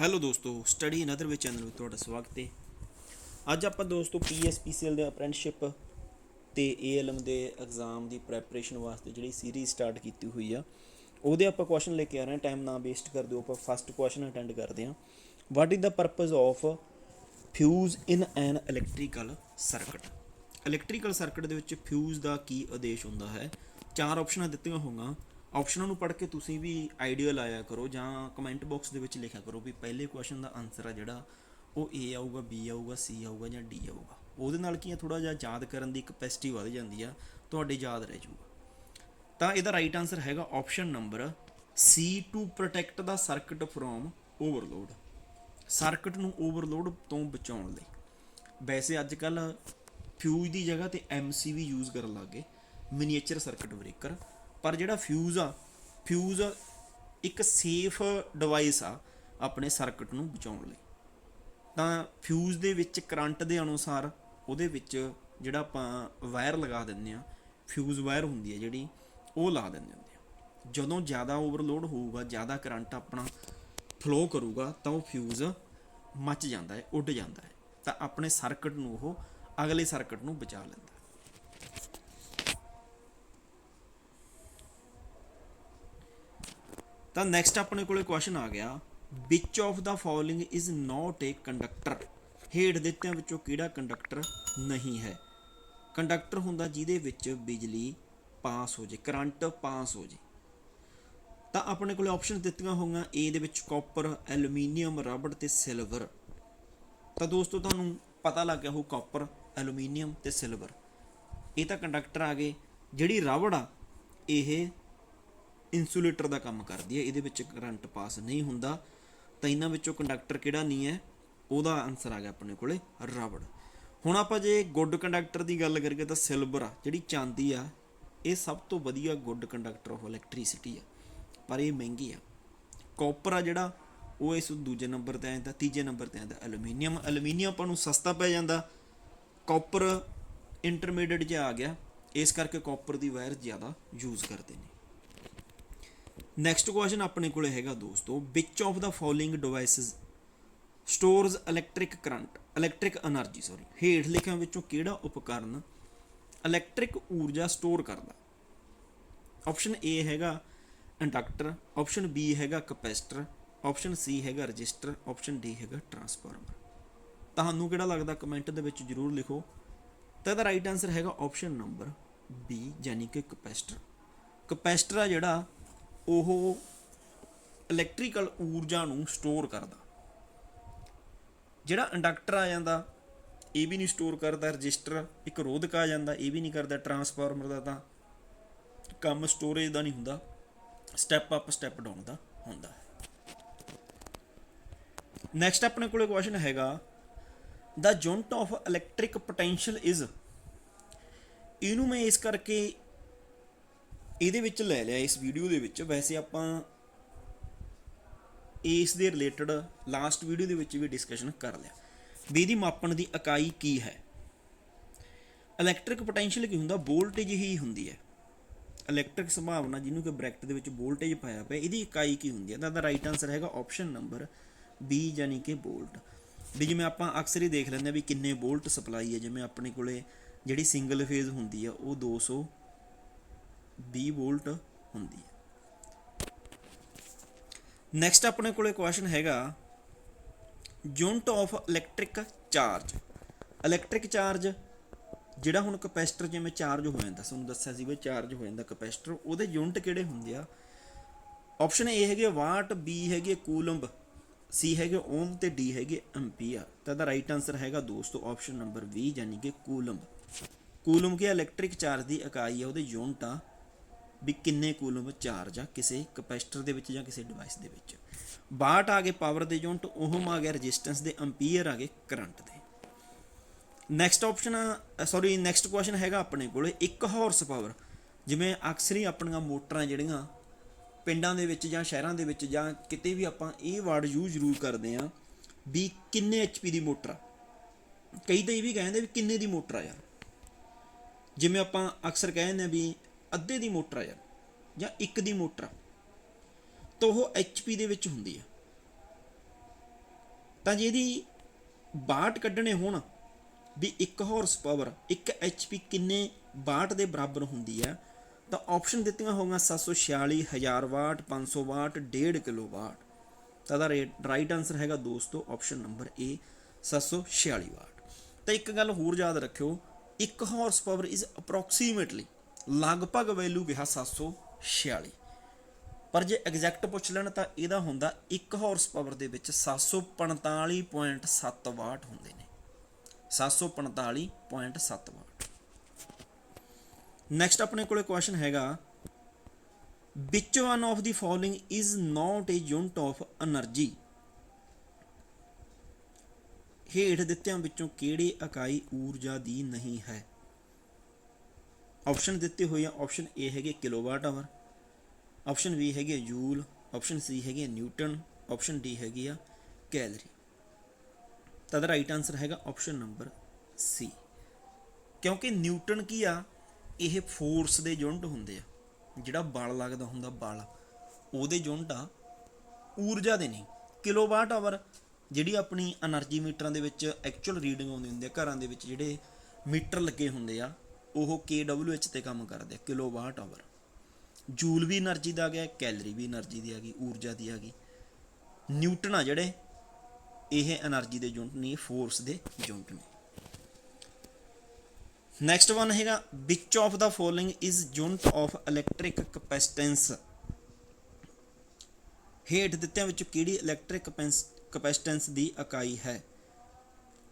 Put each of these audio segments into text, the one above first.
Hello ਦੋਸਤੋ study in other ਵਿੱਚ channel ਵਿੱਚ ਤੁਹਾਡਾ ਸਵਾਗਤ ਹੈ। ਅੱਜ ਆਪਾਂ ਦੋਸਤੋ ਪੀਐਸਪੀਸੀਐਲ ਦੇ ਅਪ੍ਰੈਂਟਿਸਸ਼ਿਪ ਤੇ ਏਐਲਐਮ ਦੇ ਐਗਜ਼ਾਮ ਦੀ ਪ੍ਰੈਪਰੇਸ਼ਨ ਵਾਸਤੇ ਜਿਹੜੀ ਸੀਰੀਜ਼ ਸਟਾਰਟ ਕੀਤੀ ਹੋਈ ਆ, ਉਹਦੇ ਆਪਾਂ ਕੁਐਸਚਨ ਲੈ ਕੇ ਆ ਰਹੇ ਹਾਂ। ਟਾਈਮ ਨਾ ਵੇਸਟ ਕਰ ਦਿਓ ਆਪਾਂ ਫਸਟ ਕੁਐਸਚਨ ਅਟੈਂਡ ਕਰਦੇ ਹਾਂ। What is the purpose of fuse in an electrical circuit electrical circuit ਦੇ ਵਿੱਚ ਫਿਊਜ਼ ਦਾ ਕੀ ਆਦੇਸ਼ ਹੁੰਦਾ ਹੈ? ਚਾਰ ਆਪਸ਼ਨਾਂ ਦਿੱਤੀਆਂ ਹੋਈਆਂ। ਆਪਸ਼ਨਾਂ ਨੂੰ ਪੜ੍ਹ ਕੇ ਤੁਸੀਂ ਵੀ ਆਈਡੀਆ ਲਾਇਆ ਕਰੋ ਜਾਂ ਕਮੈਂਟ ਬਾਕਸ ਦੇ ਵਿੱਚ ਲਿਖਿਆ ਕਰੋ ਵੀ ਪਹਿਲੇ ਕੁਐਸਚਨ ਦਾ ਆਨਸਰ ਆ ਜਿਹੜਾ, ਉਹ A ਆਊਗਾ, B ਆਊਗਾ, C ਆਊਗਾ ਜਾਂ D ਆਊਗਾ। ਉਹਦੇ ਨਾਲ ਕੀ ਆ ਥੋੜਾ ਜਿਹਾ ਯਾਦ ਕਰਨ ਦੀ ਕਪੈਸਿਟੀ ਵਧ ਜਾਂਦੀ ਆ, ਤੁਹਾਡੇ ਯਾਦ ਰਹਿ ਜਾਊਗਾ। ਤਾਂ ਇਹਦਾ ਰਾਈਟ ਆਨਸਰ ਹੈਗਾ option number C to protect the circuit from overload circuit ਨੂੰ ਓਵਰਲੋਡ ਤੋਂ ਬਚਾਉਣ ਲਈ। ਵੈਸੇ ਅੱਜ ਕੱਲ ਫਿਊਜ਼ ਦੀ ਜਗ੍ਹਾ ਤੇ MCV ਯੂਜ਼ ਕਰਨ ਲੱਗੇ ਮਿਨੀਏਚਰ ਸਰਕਟ ਬ੍ਰੇਕਰ ਪਰ ਜਿਹੜਾ ਫਿਊਜ਼ ਆ ਫਿਊਜ਼ ਇੱਕ ਸੇਫ ਡਿਵਾਈਸ ਆ ਆਪਣੇ ਸਰਕਟ ਨੂੰ ਬਚਾਉਣ ਲਈ। ਤਾਂ ਫਿਊਜ਼ ਦੇ ਵਿੱਚ ਕਰੰਟ ਦੇ ਅਨੁਸਾਰ ਉਹਦੇ ਵਿੱਚ ਜਿਹੜਾ ਆਪਾਂ ਵਾਇਰ ਲਗਾ ਦਿੰਦੇ ਆ ਫਿਊਜ਼ ਵਾਇਰ ਹੁੰਦੀ ਹੈ ਜਿਹੜੀ, ਉਹ ਲਾ ਦਿੰਦੇ ਹੁੰਦੇ ਆ ਜਦੋਂ ਜ਼ਿਆਦਾ ਓਵਰਲੋਡ ਹੋਊਗਾ, ਜ਼ਿਆਦਾ ਕਰੰਟ ਆਪਣਾ ਫਲੋ ਕਰੂਗਾ, ਤਾਂ ਉਹ ਫਿਊਜ਼ ਮੱਚ ਜਾਂਦਾ ਹੈ, ਉੱਡ ਜਾਂਦਾ ਹੈ। ਤਾਂ ਆਪਣੇ ਸਰਕਟ ਨੂੰ ਉਹ ਅਗਲੇ ਸਰਕਟ ਨੂੰ ਬਚਾ ਲੈਂਦਾ ਤਾਂ ਨੈਕਸਟ ਆਪਣੇ ਕੋਲੇ ਕੁਐਸਚਨ ਆ ਗਿਆ which of the following is not a conductor ਹੇਠ ਦਿੱਤਿਆਂ ਵਿੱਚੋਂ ਕਿਹੜਾ ਕੰਡਕਟਰ ਨਹੀਂ ਹੈ? ਕੰਡਕਟਰ ਹੁੰਦਾ ਜਿਹਦੇ ਵਿੱਚ ਬਿਜਲੀ ਪਾਸ ਹੋ ਜੇ, ਕਰੰਟ ਪਾਸ ਹੋ ਜੇ। ਤਾਂ ਆਪਣੇ ਕੋਲੇ ਆਪਸ਼ਨ ਦਿੱਤੀਆਂ ਹੋਈਆਂ, A ਦੇ ਵਿੱਚ ਕਾਪਰ ਐਲੂਮੀਨੀਅਮ ਰਬੜ ਤੇ ਸਿਲਵਰ ਤਾਂ ਦੋਸਤੋ ਤੁਹਾਨੂੰ ਪਤਾ ਲੱਗ ਗਿਆ ਹੋ ਕਾਪਰ ਐਲੂਮੀਨੀਅਮ ਤੇ ਸਿਲਵਰ ਇਹ ਤਾਂ ਕੰਡਕਟਰ ਆ ਗਏ। ਜਿਹੜੀ ਰਬੜ ਆ, ਇਹ ਇਨਸੂਲੇਟਰ ਦਾ ਕੰਮ ਕਰਦੀ ਹੈ, ਇਹਦੇ ਵਿੱਚ ਕਰੰਟ ਪਾਸ ਨਹੀਂ ਹੁੰਦਾ। ਤਾਂ ਇਹਨਾਂ ਵਿੱਚੋਂ ਕੰਡਕਟਰ ਕਿਹੜਾ ਨਹੀਂ ਹੈ? ਉਹਦਾ ਆਨਸਰ ਆ ਗਿਆ ਆਪਣੇ ਕੋਲੇ ਰਬੜ ਹੁਣ ਆਪਾਂ ਜੇ ਗੁੱਡ ਕੰਡਕਟਰ ਦੀ ਗੱਲ ਕਰੀਏ ਤਾਂ ਸਿਲਵਰ ਆ, ਜਿਹੜੀ ਚਾਂਦੀ ਆ, ਇਹ ਸਭ ਤੋਂ ਵਧੀਆ ਗੁੱਡ ਕੰਡਕਟਰ ਆਫ ਇਲੈਕਟ੍ਰਿਸਿਟੀ ਆ, ਪਰ ਇਹ ਮਹਿੰਗੀ ਆ। ਕਾਪਰ ਆ ਜਿਹੜਾ, ਉਹ ਇਸ ਦੂਜੇ ਨੰਬਰ ਤੇ ਆਉਂਦਾ ਤੀਜੇ ਨੰਬਰ ਤੇ ਆਉਂਦਾ ਐਲੂਮੀਨੀਅਮ ਐਲੂਮੀਨੀਅਮ ਆਪਾਂ ਨੂੰ ਸਸਤਾ ਪੈ ਜਾਂਦਾ। ਕਾਪਰ ਇੰਟਰਮੀਡੀਏਟ ਜਿਹਾ ਆ ਗਿਆ, ਇਸ ਕਰਕੇ ਕਾਪਰ ਦੀ ਵਾਇਰ ਜ਼ਿਆਦਾ ਯੂਜ਼ ਕਰਦੇ ਨੇ। ਨੈਕਸਟ ਕੁਐਸਚਨ ਆਪਣੇ ਕੋਲੇ ਹੈਗਾ ਦੋਸਤੋ which of the following devices stores electric current electric energy sorry ਹੇਠ ਲਿਖਿਆਂ ਵਿੱਚੋਂ ਕਿਹੜਾ ਉਪਕਰਨ ਇਲੈਕਟ੍ਰਿਕ ਊਰਜਾ ਸਟੋਰ ਕਰਦਾ? ਆਪਸ਼ਨ A ਹੈਗਾ ਇੰਡਕਟਰ ਆਪਸ਼ਨ B ਹੈਗਾ ਕਪੈਸਟਰ ਆਪਸ਼ਨ C ਹੈਗਾ ਰਜਿਸਟਰ ਆਪਸ਼ਨ D ਹੈਗਾ ਟਰਾਂਸਫਾਰਮਰ ਤੁਹਾਨੂੰ ਕਿਹੜਾ ਲੱਗਦਾ ਕਮੈਂਟ ਦੇ ਵਿੱਚ ਜਰੂਰ ਲਿਖੋ। ਤਾਂ ਇਹਦਾ ਰਾਈਟ ਆਨਸਰ ਹੈਗਾ ਆਪਸ਼ਨ ਨੰਬਰ B, ਯਾਨੀ ਕਿ ਕਪੈਸਟਰ ਕੈਪੈਸਿਟਰ ਆ ਜਿਹੜਾ ਉਹ ਇਲੈਕਟ੍ਰੀਕਲ ਊਰਜਾ ਨੂੰ ਸਟੋਰ ਕਰਦਾ। ਜਿਹੜਾ ਇੰਡਕਟਰ ਆ ਜਾਂਦਾ, ਇਹ ਵੀ ਨਹੀਂ ਸਟੋਰ ਕਰਦਾ, ਰਜਿਸਟਰ ਇੱਕ ਰੋਧਕ ਆ ਜਾਂਦਾ, ਇਹ ਵੀ ਨਹੀਂ ਕਰਦਾ ਟਰਾਂਸਫਾਰਮਰ ਦਾ ਤਾਂ ਕੰਮ ਸਟੋਰੇਜ ਦਾ ਨਹੀਂ ਹੁੰਦਾ ਸਟੈਪ ਅਪ ਸਟੈਪ ਡਾਊਨ ਦਾ ਹੁੰਦਾ। ਨੈਕਸਟ ਆਪਣੇ ਕੋਲੇ ਕੁਐਸਚਨ ਹੈਗਾ the unit of electric potential is ਇਹਨੂੰ ਮੈਂ ਇਸ ਕਰਕੇ ਇਹਦੇ ਵਿੱਚ ਲੈ ਲਿਆ, ਇਸ ਵੀਡੀਓ ਦੇ ਵਿੱਚ। ਵੈਸੇ ਆਪਾਂ ਇਸ ਦੇ ਰਿਲੇਟਡ ਲਾਸਟ ਵੀਡੀਓ ਦੇ ਵਿੱਚ ਵੀ ਡਿਸਕਸ਼ਨ ਕਰ ਲਿਆ। ਵੀ ਇਹਦੀ ਮਾਪਣ ਦੀ ਇਕਾਈ ਕੀ ਹੈ? ਇਲੈਕਟ੍ਰਿਕ ਪੋਟੈਂਸ਼ੀਅਲ ਕੀ ਹੁੰਦਾ? ਵੋਲਟੇਜ ਹੀ ਹੁੰਦੀ ਹੈ। ਇਲੈਕਟ੍ਰਿਕ ਸੰਭਾਵਨਾ ਜਿਹਨੂੰ ਕਿ ਬ੍ਰੈਕਟ ਦੇ ਵਿੱਚ ਵੋਲਟੇਜ ਪਾਇਆ ਪਿਆ, ਇਹਦੀ ਇਕਾਈ ਕੀ ਹੁੰਦੀ ਹੈ? ਤਾਂ ਦਾ ਰਾਈਟ ਆਨਸਰ ਹੈਗਾ ਆਪਸ਼ਨ ਨੰਬਰ B ਯਾਨੀ ਕਿ ਵੋਲਟ ਵੀ ਜਿਵੇਂ ਆਪਾਂ ਅਕਸਰ ਹੀ ਦੇਖ ਲੈਂਦੇ ਆ ਵੀ ਕਿੰਨੇ ਵੋਲਟ ਸਪਲਾਈ ਹੈ। ਜਿਵੇਂ ਆਪਣੇ ਕੋਲੇ ਜਿਹੜੀ ਸਿੰਗਲ ਫੇਜ਼ ਹੁੰਦੀ ਆ ਉਹ 200 20 ਵੋਲਟ ਹੁੰਦੀ ਹੈ। ਨੈਕਸਟ ਆਪਣੇ ਕੋਲੇ ਕੁਐਸਚਨ ਹੈਗਾ, unit of electric charge. Electric charge ਜਿਹੜਾ ਹੁਣ ਕਪੈਸਿਟਰ ਜਿਵੇਂ ਚਾਰਜ ਹੋ ਜਾਂਦਾ, ਤੁਹਾਨੂੰ ਦੱਸਿਆ ਸੀ ਵੀ ਚਾਰਜ ਹੋ ਜਾਂਦਾ ਕਪੈਸਿਟਰ, ਉਹਦੇ ਯੂਨਿਟ ਕਿਹੜੇ ਹੁੰਦੇ ਆ? ਆਪਸ਼ਨ ਏ ਹੈਗੇ ਵਾਟ ਬੀ ਹੈਗੇ ਕੂਲੰਬ ਸੀ ਹੈਗੇ ਓਮ ਤੇ ਡੀ ਹੈਗੇ ਐਂਪੀਅਰ ਤਾਂ ਦਾ ਰਾਈਟ ਆਨਸਰ ਹੈਗਾ ਦੋਸਤੋ ਆਪਸ਼ਨ ਨੰਬਰ 20 ਯਾਨੀ ਕਿ ਕੂਲੰਬ। ਕੂਲੰਬ ਕੀ ਇਲੈਕਟ੍ਰਿਕ ਚਾਰਜ ਦੀ ਇਕਾਈ ਹੈ ਉਹਦੇ ਯੂਨਿਟ ਆ ਵੀ ਕਿੰਨੇ ਕੂਲੰਬ ਚਾਰਜ ਆ ਕਿਸੇ ਕਪੈਸਿਟਰ ਦੇ ਵਿੱਚ ਜਾਂ ਕਿਸੇ ਡਿਵਾਈਸ ਦੇ ਵਿੱਚ। ਵਾਟ ਆ ਗਏ ਪਾਵਰ ਦੇ ਯੂਨਿਟ ਓਹਮ ਆ ਗਿਆ ਰੈਜ਼ਿਸਟੈਂਸ ਦੇ ਐਂਪੀਅਰ ਆ ਗਏ ਕਰੰਟ ਦੇ। Next option sorry next question ਹੈਗਾ ਆਪਣੇ ਕੋਲੇ 1 ਹਾਰਸ ਪਾਵਰ ਜਿਵੇਂ ਅਕਸਰ ਹੀ ਆਪਣੀਆਂ ਮੋਟਰਾਂ ਜਿਹੜੀਆਂ ਪਿੰਡਾਂ ਦੇ ਵਿੱਚ ਜਾਂ ਸ਼ਹਿਰਾਂ ਦੇ ਵਿੱਚ ਜਾਂ ਕਿਤੇ ਵੀ ਆਪਾਂ ਇਹ ਵਰਡ ਯੂਜ਼ ਜ਼ਰੂਰ ਕਰਦੇ ਆ ਵੀ ਕਿੰਨੇ ਐਚਪੀ ਦੀ ਮੋਟਰ ਆ। ਕਈ ਤਾਂ ਇਹ ਵੀ ਕਹਿੰਦੇ ਵੀ ਕਿੰਨੇ ਦੀ ਮੋਟਰ ਆ ਯਾਰ। ਜਿਵੇਂ ਆਪਾਂ ਅਕਸਰ ਕਹਿੰਦੇ ਆ ਵੀ ਅੱਧੇ ਦੀ ਮੋਟਰ ਆ ਯਾਰ, ਜਾਂ ਇੱਕ ਦੀ ਮੋਟਰ ਆ। ਤਾਂ ਉਹ ਐਚਪੀ ਦੇ ਵਿੱਚ ਹੁੰਦੀ ਆ। ਤਾਂ ਜਿਹਦੀ ਇਹਦੀ ਬਾਟ ਕੱਢਣੇ ਹੋਣ ਵੀ 1 ਹਾਰਸ ਪਾਵਰ 1 ਐਚਪੀ ਕਿੰਨੇ ਵਾਟ ਦੇ ਬਰਾਬਰ ਹੁੰਦੀ ਹੈ ਤਾਂ ਆਪਸ਼ਨ ਦਿੱਤੀਆਂ ਹੋਊਗੀਆਂ 746 1000 ਵਾਟ 500 ਵਾਟ 1.5 ਕਿਲੋ ਵਾਟ ਤਾਂ ਦਾ ਰਾਈਟ ਆਨਸਰ ਹੈਗਾ ਦੋਸਤੋ ਆਪਸ਼ਨ ਨੰਬਰ A 746 ਵਾਟ ਤਾਂ ਇੱਕ ਗੱਲ ਹੋਰ ਯਾਦ ਰੱਖਿਓ 1 ਹਾਰਸ ਪਾਵਰ ਇਜ਼ ਅਪਰੋਕਸੀਮੇਟਲੀ ਲਗਭਗ ਵੈਲਿਊ ਗਿਆ 746 ਪਰ ਜੇ ਐਗਜ਼ੈਕਟ ਪੁੱਛ ਲੈਣ ਤਾਂ ਇਹਦਾ ਹੁੰਦਾ 1 ਹਾਰਸ ਪਾਵਰ ਦੇ ਵਿੱਚ 745.7 ਵਾਟ ਹੁੰਦੇ ਨੇ। 745.7 ਵਾਟ। ਨੈਕਸਟ ਆਪਣੇ ਕੋਲੇ ਕੁਐਸਚਨ ਹੈਗਾ which one of the following is not a unit of energy ਹੇਠ ਦਿੱਤਿਆਂ ਵਿੱਚੋਂ ਕਿਹੜੀ ਇਕਾਈ ਊਰਜਾ ਦੀ ਨਹੀਂ ਹੈ? ਆਪਸ਼ਨ ਦਿੱਤੇ ਹੋਏ ਆ ਆਪਸ਼ਨ A ਹੈਗੇ ਕਿਲੋਵਾਟ ਆਵਰ ਆਪਸ਼ਨ B ਹੈਗੇ ਜੂਲ ਆਪਸ਼ਨ C ਹੈਗੇ ਨਿਊਟਨ ਆਪਸ਼ਨ D ਹੈਗੀ ਆ ਕੈਲਰੀ। ਤਾਂ ਦਾ ਰਾਈਟ ਆਨਸਰ ਹੈਗਾ ਆਪਸ਼ਨ ਨੰਬਰ C ਕਿਉਂਕਿ ਨਿਊਟਨ ਕੀ ਆ, ਇਹ ਫੋਰਸ ਦੇ ਯੂਨਿਟ ਹੁੰਦੇ ਆ, ਜਿਹੜਾ ਬਲ ਲੱਗਦਾ ਹੁੰਦਾ, ਬਲ, ਉਹਦੇ ਯੂਨਿਟ ਆ ਊਰਜਾ ਦੇ ਨਹੀਂ। ਕਿਲੋਵਾਟ ਆਵਰ ਜਿਹੜੀ ਆਪਣੀ એનર્ਜੀ ਮੀਟਰਾਂ ਦੇ ਵਿੱਚ ਐਕਚੁਅਲ ਰੀਡਿੰਗ ਆਉਂਦੀ ਹੁੰਦੀ ਆ, ਘਰਾਂ ਦੇ ਵਿੱਚ ਜਿਹੜੇ ਮੀਟਰ ਲੱਗੇ ਹੁੰਦੇ ਆ ਉਹ kWh ਤੇ ਕੰਮ ਕਰਦੇ ਕਿਲੋਵਾਟ ਆਵਰ ਜੂਲ ਵੀ એનર્ਜੀ ਦਾ ਗਿਆ ਕੈਲਰੀ ਵੀ એનર્ਜੀ ਦੀ ਆ ਗਈ, ਊਰਜਾ ਦੀ ਆ ਗਈ। ਨਿਊਟਨ ਆ ਜਿਹੜੇ, ਇਹ એનર્ਜੀ ਦੇ ਯੂਨਿਟ ਨਹੀਂ ਫੋਰਸ ਦੇ ਯੂਨਿਟ ਨੇ। ਨੈਕਸਟ ਵਨ ਹੈਗਾ which of the following is unit of electric capacitance ਹੇਠ ਦਿੱਤਿਆਂ ਵਿੱਚ ਕਿਹੜੀ ਇਲੈਕਟ੍ਰਿਕ ਕਪੈਸਿਟੈਂਸ ਦੀ ਇਕਾਈ ਹੈ?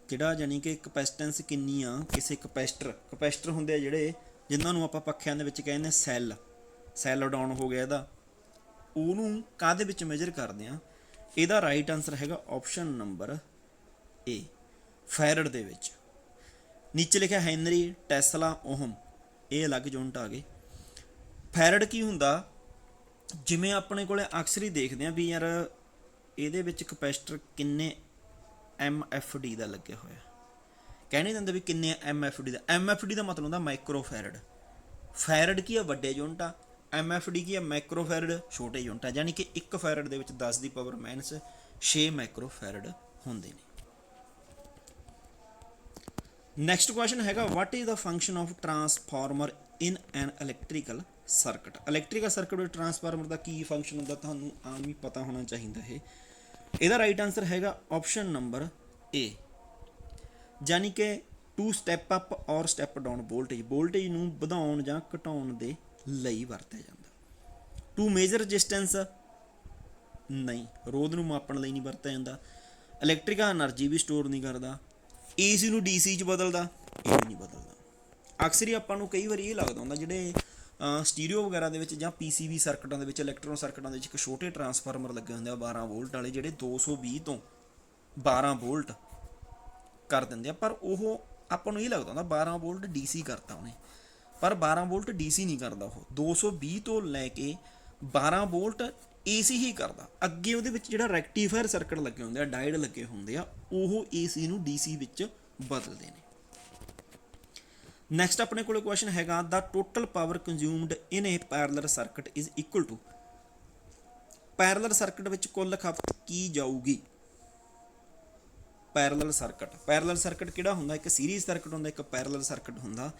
ਜਿਹੜਾ ਯਾਨੀ ਕਿ ਕਪੈਸਿਟੈਂਸ ਕਿੰਨੀ ਆ, ਕਿਸੇ ਕਪੈਸਿਟਰ ਕਪੈਸਿਟਰ ਹੁੰਦੇ ਆ ਜਿਹੜੇ ਜਿਨ੍ਹਾਂ ਨੂੰ ਆਪਾਂ ਪੱਖਿਆਂ ਦੇ ਵਿੱਚ ਕਹਿੰਦੇ ਸੈੱਲ। ਸੈੱਲ ਡਾਊਨ ਹੋ ਗਿਆ ਇਹਦਾ। ਉਹਨੂੰ ਕਾਦੇ ਵਿੱਚ ਮੇਜਰ ਕਰਦੇ ਆ? ਇਹਦਾ ਰਾਈਟ ਆਨਸਰ ਹੈਗਾ ਆਪਸ਼ਨ ਨੰਬਰ ਏ ਫੈਰਡ ਦੇ ਵਿੱਚ। ਨੀਚੇ ਲਿਖਿਆ ਹੈਨਰੀ ਟੈਸਲਾ ਓਹਮ। ਇਹ ਅਲੱਗ ਯੂਨਿਟ ਆ ਗਏ। ਫੈਰਡ ਕੀ ਹੁੰਦਾ? ਜਿਵੇਂ ਆਪਣੇ ਕੋਲੇ ਅਕਸਰ ਹੀ ਦੇਖਦੇ ਆ ਵੀ ਯਾਰ ਇਹਦੇ ਵਿੱਚ ਕਪੈਸਿਟਰ ਕਿੰਨੇ ਐਮ ਐੱਫ ਡੀ ਦਾ ਲੱਗਿਆ ਹੋਇਆ। ਕਹਿਣੇ ਦਿੰਦੇ ਵੀ ਕਿੰਨੇ MFD ਦਾ। ਐੱਮ ਐਫ ਡੀ ਦਾ ਮਤਲਬ ਹੁੰਦਾ ਮਾਈਕਰੋ ਫੈਰਡ ਫੈਰਡ ਕੀ ਆ? ਵੱਡੇ ਯੂਨਿਟ ਆ। MFD ਕੀ ਆ? ਮਾਈਕਰੋ ਫੈਰਡ ਛੋਟੇ ਯੂਨਿਟ ਆ। ਯਾਨੀ ਕਿ 1 ਫੈਰਡ ਦੇ ਵਿੱਚ 10 ਦੀ ਪਾਵਰ ਮਾਈਨਸ 6 ਮਾਈਕਰੋ ਫੈਰਡ ਹੁੰਦੇ ਨੇ। ਨੈਕਸਟ ਕੁਐਸਚਨ ਹੈਗਾ what is the function of transformer in an electrical circuit electrical circuit ਵਿੱਚ ਟਰਾਂਸਫਾਰਮਰ ਦਾ ਕੀ ਫੰਕਸ਼ਨ ਹੁੰਦਾ? ਤੁਹਾਨੂੰ ਆਮ ਹੀ ਪਤਾ ਹੋਣਾ ਚਾਹੀਦਾ ਹੈ ਇਹਦਾ ਰਾਈਟ ਆਨਸਰ ਹੈਗਾ ਆਪਸ਼ਨ ਨੰਬਰ ਏ ਯਾਨੀ ਕਿ ਟੂ ਸਟੈਪ ਅਪ ਔਰ ਸਟੈਪ ਡਾਊਨ ਵੋਲਟੇਜ ਵੋਲਟੇਜ ਨੂੰ ਵਧਾਉਣ ਜਾਂ ਘਟਾਉਣ ਦੇ ਲਈ ਵਰਤਿਆ ਜਾਂਦਾ। ਟੂ ਮੇਜਰ ਰੈਜ਼ਿਸਟੈਂਸ ਨਹੀਂ, ਰੋਧ ਨੂੰ ਮਾਪਣ ਲਈ ਨਹੀਂ ਵਰਤਿਆ ਜਾਂਦਾ। ਇਲੈਕਟ੍ਰਿਕ એનર્ਜੀ ਵੀ ਸਟੋਰ ਨਹੀਂ ਕਰਦਾ। ਏਸੀ ਨੂੰ ਡੀਸੀ ਚ ਬਦਲਦਾ ਇਹ ਨਹੀਂ ਬਦਲਦਾ। ਅਕਸਰ ਹੀ ਆਪਾਂ ਨੂੰ ਕਈ ਵਾਰੀ ਇਹ ਲੱਗਦਾ ਹੁੰਦਾ, ਜਿਹੜੇ ਸਟੀਰੀਓ ਵਗੈਰਾ ਦੇ ਵਿੱਚ ਜਾਂ ਪੀਸੀਬੀ ਸਰਕਟਾਂ ਦੇ ਵਿੱਚ, ਇਲੈਕਟ੍ਰੋਨ ਸਰਕਟਾਂ ਦੇ ਵਿੱਚ ਇੱਕ ਛੋਟੇ ਟਰਾਂਸਫਾਰਮਰ ਲੱਗੇ ਹੁੰਦੇ ਆ 12 ਵੋਲਟ ਵਾਲੇ, ਜਿਹੜੇ 220 ਤੋਂ 12 ਵੋਲਟ ਕਰ ਦਿੰਦੇ ਆ। ਪਰ ਉਹ ਆਪਾਂ ਨੂੰ ਇਹ ਲੱਗਦਾ ਹੁੰਦਾ 12 ਵੋਲਟ ਡੀਸੀ ਕਰਤਾ ਉਹਨੇ। ਪਰ 12 ਵੋਲਟ ਡੀਸੀ ਨਹੀਂ ਕਰਦਾ ਉਹ। 220 ਤੋਂ ਲੈ ਕੇ 12 ਵੋਲਟ ਏਸੀ ਹੀ ਕਰਦਾ। ਅੱਗੇ ਉਹਦੇ ਵਿੱਚ ਜਿਹੜਾ ਰੈਕਟੀਫਾਇਰ ਸਰਕਟ ਲੱਗੇ ਹੁੰਦੇ ਆ, ਡਾਇਡ ਲੱਗੇ ਹੁੰਦੇ ਆ, ਉਹ ਏਸੀ ਨੂੰ ਡੀਸੀ ਵਿੱਚ ਬਦਲਦੇ ਨੇ। ਨੈਕਸਟ ਆਪਣੇ ਕੋਲ ਕੁਐਸਚਨ ਹੈਗਾ the total power consumed in a parallel circuit is equal to parallel circuit ਵਿੱਚ ਕੁੱਲ ਖਪਤ ਕੀ ਜਾਊਗੀ? ਪੈਰਲਲ ਸਰਕਟ ਪੈਰਲਲ ਸਰਕਟ ਕਿਹੜਾ ਹੁੰਦਾ? ਇੱਕ ਸੀਰੀਜ਼ ਸਰਕਟ ਹੁੰਦਾ, ਇੱਕ ਪੈਰਲਲ ਸਰਕਟ ਹੁੰਦਾ।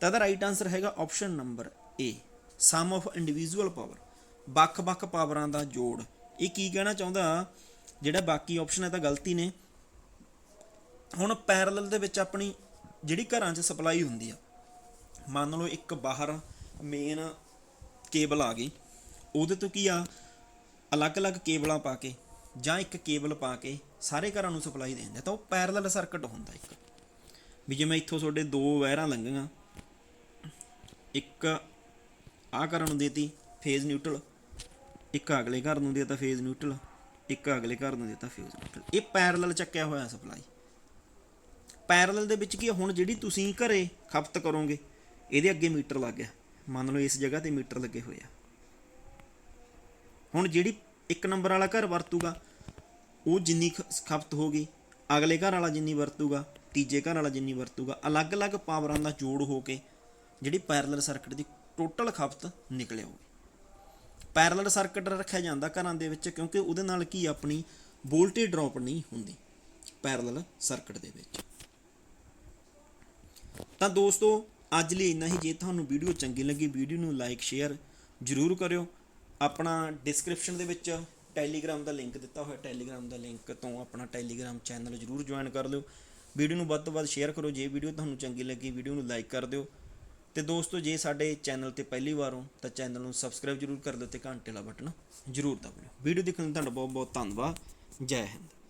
ਤਾਂ ਇਹਦਾ ਰਾਈਟ ਆਨਸਰ ਹੈਗਾ option number A sum of individual power ਵੱਖ-ਵੱਖ ਪਾਵਰਾਂ ਦਾ ਜੋੜ। ਇਹ ਕੀ ਕਹਿਣਾ ਚਾਹੁੰਦਾ? ਜਿਹੜਾ ਬਾਕੀ ਆਪਸ਼ਨ ਹੈ ਤਾਂ ਗਲਤੀ ਨੇ। ਹੁਣ ਪੈਰਲਲ ਦੇ ਵਿੱਚ ਆਪਣੀ ਜਿਹੜੀ ਘਰਾਂ 'ਚ ਸਪਲਾਈ ਹੁੰਦੀ ਆ, ਮੰਨ ਲਓ ਇੱਕ ਬਾਹਰ ਮੇਨ ਕੇਬਲ ਆ ਗਈ, ਉਹਦੇ ਤੋਂ ਕੀ ਆ, ਅਲੱਗ-ਅਲੱਗ ਕੇਬਲਾਂ ਪਾ ਕੇ ਜਾਂ ਇੱਕ ਕੇਬਲ ਪਾ ਕੇ ਸਾਰੇ ਘਰਾਂ ਨੂੰ ਸਪਲਾਈ ਦੇ ਦਿੰਦੇ ਤਾਂ ਉਹ ਪੈਰਲਲ ਸਰਕਟ ਹੁੰਦਾ ਇੱਕ। ਵੀ ਜਿਵੇਂ ਇੱਥੋਂ ਤੁਹਾਡੇ ਦੋ ਵਾਇਰਾਂ ਲੰਘੀਆਂ, ਇੱਕ ਆਹ ਘਰਾਂ ਨੂੰ ਦੇਤੀ ਫੇਜ਼ ਨਿਊਟਰਲ ਇੱਕ ਅਗਲੇ ਘਰ ਨੂੰ ਦੇਤਾ ਫੇਜ਼ ਨਿਊਟਰਲ ਇੱਕ ਅਗਲੇ ਘਰ ਨੂੰ ਦੇਤਾ ਫੇਜ਼ ਨਿਊਟਰਲ ਇਹ ਪੈਰਲਲ ਚੱਕਿਆ ਹੋਇਆ ਸਪਲਾਈ ਪੈਰਲਲ ਦੇ ਵਿੱਚ ਕੀ ਹੁਣ ਜਿਹੜੀ ਤੁਸੀਂ ਘਰੇ ਖਪਤ ਕਰੋਗੇ, ਇਹਦੇ ਅੱਗੇ ਮੀਟਰ ਲੱਗ ਗਿਆ। ਮੰਨ ਲਓ ਇਸ ਜਗ੍ਹਾ ਤੇ ਮੀਟਰ ਲੱਗੇ ਹੋਏ ਆ। ਹੁਣ ਜਿਹੜੀ ਇੱਕ ਨੰਬਰ ਵਾਲਾ ਘਰ ਵਰਤੂਗਾ, ਉਹ ਜਿੰਨੀ ਖ- ਖਪਤ ਹੋਗੀ ਅਗਲੇ ਘਰ ਵਾਲਾ ਜਿੰਨੀ ਵਰਤੂਗਾ, ਤੀਜੇ ਘਰ ਵਾਲਾ ਜਿੰਨੀ ਵਰਤੂਗਾ, ਅਲੱਗ-ਅਲੱਗ ਪਾਵਰਾਂ ਦਾ ਜੋੜ ਹੋ ਕੇ ਜਿਹੜੀ ਪੈਰਲਲ ਸਰਕਟ ਦੀ ਟੋਟਲ ਖਪਤ ਨਿਕਲ ਆਊਗੀ ਪੈਰਲਲ ਸਰਕਟ ਰੱਖਿਆ ਜਾਂਦਾ ਘਰਾਂ ਦੇ ਵਿੱਚ ਕਿਉਂਕਿ ਉਹਦੇ ਨਾਲ ਕੀ ਆਪਣੀ ਵੋਲਟੇਜ ਡ੍ਰੌਪ ਨਹੀਂ ਹੁੰਦੀ ਪੈਰਲਲ ਸਰਕਟ ਦੇ ਵਿੱਚ। ਤਾਂ ਦੋਸਤੋ, ਅੱਜ ਲਈ ਇੰਨਾ ਹੀ। ਜੇ ਤੁਹਾਨੂੰ ਵੀਡੀਓ ਚੰਗੀ ਲੱਗੀ, ਵੀਡੀਓ ਨੂੰ ਲਾਈਕ ਸ਼ੇਅਰ ਜਰੂਰ ਕਰਿਓ। ਆਪਣਾ ਡਿਸਕ੍ਰਿਪਸ਼ਨ ਦੇ ਵਿੱਚ ਟੈਲੀਗ੍ਰਾਮ ਦਾ ਲਿੰਕ ਦਿੱਤਾ ਹੋਇਆ ਟੈਲੀਗ੍ਰਾਮ ਦਾ ਲਿੰਕ ਤੋਂ ਆਪਣਾ ਟੈਲੀਗ੍ਰਾਮ ਚੈਨਲ ਜਰੂਰ ਜੁਆਇਨ ਕਰ ਲਿਓ। ਵੀਡੀਓ ਨੂੰ ਵੱਧ ਤੋਂ ਵੱਧ ਸ਼ੇਅਰ ਕਰੋ। ਜੇ ਵੀਡੀਓ ਤੁਹਾਨੂੰ ਚੰਗੀ ਲੱਗੀ, ਵੀਡੀਓ ਨੂੰ ਲਾਈਕ ਕਰ ਦਿਓ। ਤੇ ਦੋਸਤੋ, ਜੇ ਸਾਡੇ ਚੈਨਲ ਤੇ ਪਹਿਲੀ ਵਾਰ ਹੋ, ਤਾਂ ਚੈਨਲ ਨੂੰ ਸਬਸਕ੍ਰਾਈਬ ਜਰੂਰ ਕਰ ਦਿਓ ਤੇ ਘੰਟੇ ਵਾਲਾ ਬਟਨ ਜਰੂਰ ਦਬਾਓ ਵੀਡੀਓ ਦੇਖਣ ਲਈ ਤੁਹਾਡਾ ਬਹੁਤ ਬਹੁਤ ਧੰਨਵਾਦ। ਜੈ ਹਿੰਦ।